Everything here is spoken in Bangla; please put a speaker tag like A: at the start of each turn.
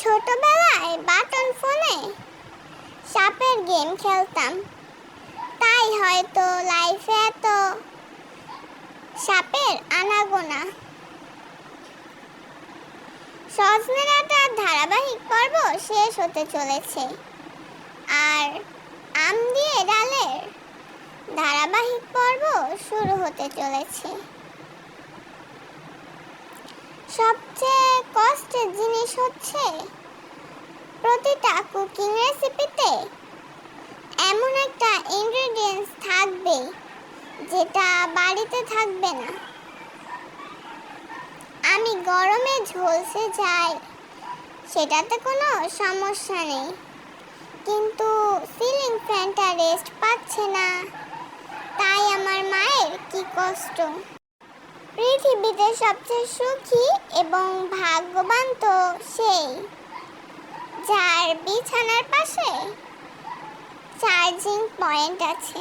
A: ছোটবেলায় বাটন ফোনে সাপের গেম খেলতাম। তাই হয়তো লাইফে এত সাপের আনাগোনা। সজনে ডাঁটার ধারাবাহিক পর্ব শেষ হতে চলেছে। আর আম দিয়ে ডালের ধারাবাহিক পর্ব শুরু হতে চলেছে। সবচেয়ে কষ্টের জিনিস হচ্ছে প্রতিটা কুকিং রেসিপিতে এমন একটা ইনগ্রেডিয়েন্টস থাকবে যেটা বাড়িতে থাকবে না। আমি গরমে ঝলসে যাই, সেটাতে কোনো সমস্যা নেই। কিন্তু সিলিং ফ্যানটা রেস্ট পাচ্ছে না, তাই আমার মায়ের কি কষ্ট? পৃথিবীতে সবচেয়ে সুখী এবং ভাগ্যবান তো সেই। যার বিছানার পাশে চার্জিং পয়েন্ট আছে।